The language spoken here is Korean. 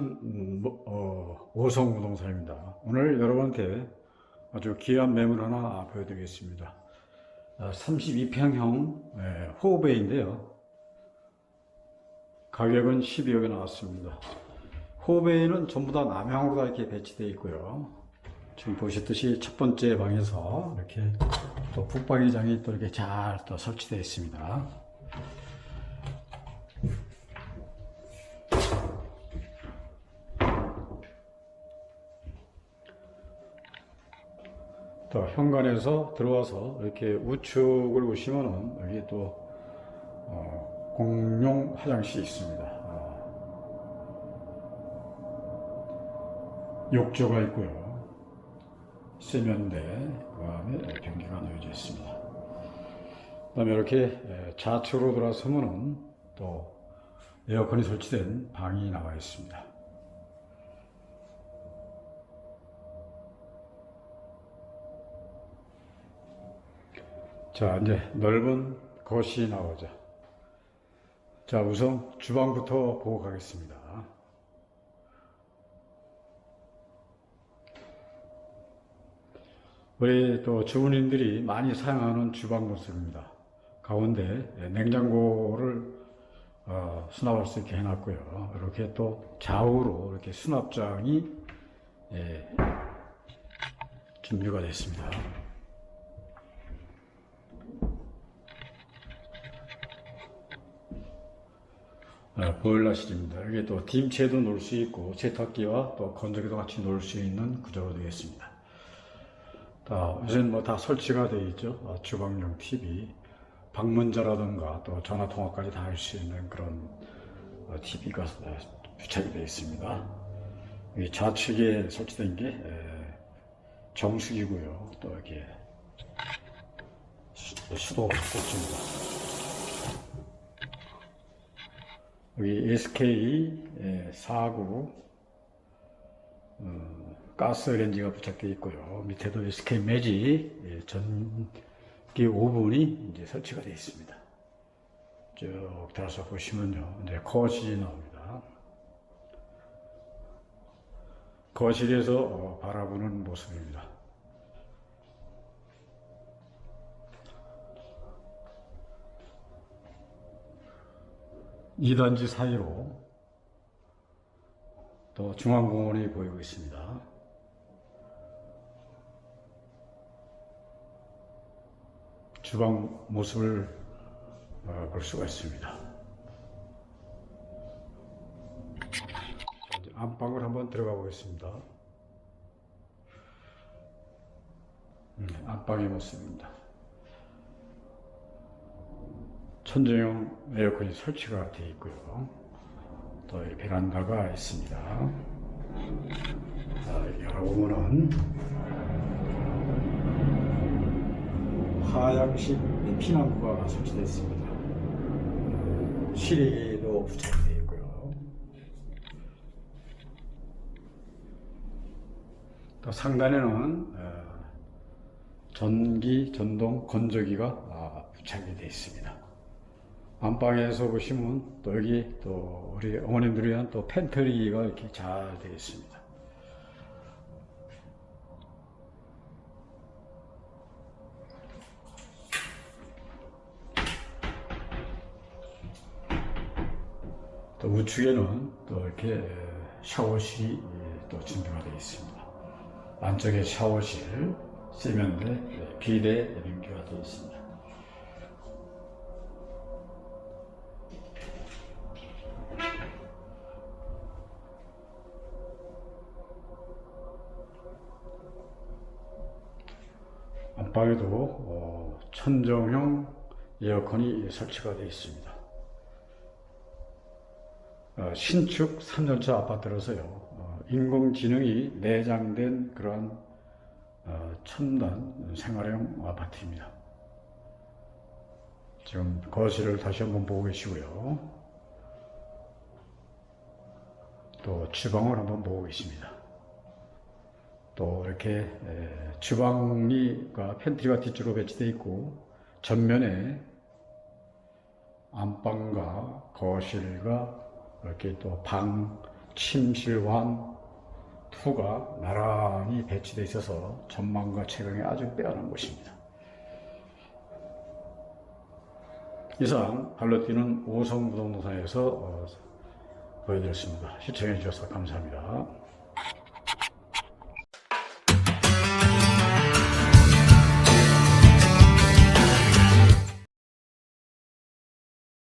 뭐, 어, 오성 부동산입니다. 오늘 여러분께 아주 귀한 매물 하나 보여드리겠습니다. 32평형 호베인데요. 가격은 12억에 나왔습니다. 호베이는 전부 다 남향으로 다 이렇게 배치되어 있고요. 지금 보셨듯이 첫 번째 방에서 이렇게 또 북방위장이 또 이렇게 잘 또 설치되어 있습니다. 또 현관에서 들어와서 이렇게 우측을 보시면은 여기 또 어, 공용 화장실이 있습니다. 어, 욕조가 있고요. 세면대, 그 다음에 변기가 놓여져 있습니다. 그 다음에 이렇게 에, 좌측으로 돌아서면은 또 에어컨이 설치된 방이 나와 있습니다. 자, 이제 넓은 거실이 나오죠. 자, 우선 주방부터 보고 가겠습니다. 우리 또 주부님들이 많이 사용하는 주방 모습입니다. 가운데 냉장고를 어, 수납할 수 있게 해놨고요. 이렇게 또 좌우로 이렇게 수납장이 예, 준비가 됐습니다. 아, 보일러실입니다. 여기 또 딤체도 놓을 수 있고 세탁기와 또 건조기도 같이 놓을 수 있는 구조로 되겠습니다. 다 요새는 뭐 다 설치가 되어 있죠. 아, 주방용 TV, 방문자라든가 또 전화 통화까지 다 할 수 있는 그런 TV가 부착이 되어 있습니다. 여기 좌측에 설치된 게 에, 정수기고요. 또 이렇게 수- 수도 꽂습니다. 여기 SK 49 어, 가스 렌즈가 부착되어 있고요. 밑에도 SK 매직 예, 전기 오븐이 이제 설치가 되어 있습니다. 쭉 들어서 보시면요. 이제 거실이 나옵니다. 거실에서 어, 바라보는 모습입니다. 2단지 사이로 또 중앙공원이 보이고 있습니다. 주방 모습을 어, 볼 수가 있습니다. 안방을 한번 들어가 보겠습니다. 음, 안방의 모습입니다. 천정형 에어컨이 설치가 되어 있고요. 또이 베란다가 있습니다. 자, 열어보면은 하향식 피난구가 설치되어 있습니다. 실이도 부착되어 있고요. 또 상단에는 어, 전기, 전동, 건조기가 아, 부착이 되어 있습니다. 안방에서 보시면 또 여기 또 우리 어머님들을 위한 또 팬트리가 이렇게 잘 되어 있습니다. 또 우측에는 또 이렇게 샤워실이 또 준비가 되어 있습니다. 안쪽에 샤워실, 세면대, 비대 연기가 되어 있습니다. 안방에도 어, 천정형 에어컨이 설치가 되어 있습니다. 어, 신축 3년차 아파트라서요, 어, 인공지능이 내장된 그런 어, 첨단 생활형 아파트입니다. 지금 거실을 다시 한번 보고 계시고요. 또 주방을 한번 보고 계십니다. 또 이렇게 에, 주방이가 팬트리가 뒤쪽으로 배치되어 있고 전면에 안방과 거실과 이렇게 또 방 침실완 2가 나란히 배치되어 있어서 전망과 채광이 아주 빼어난 곳입니다. 이상 발로 뛰는 오성 부동산에서 어, 보여드렸습니다. 시청해 주셔서 감사합니다.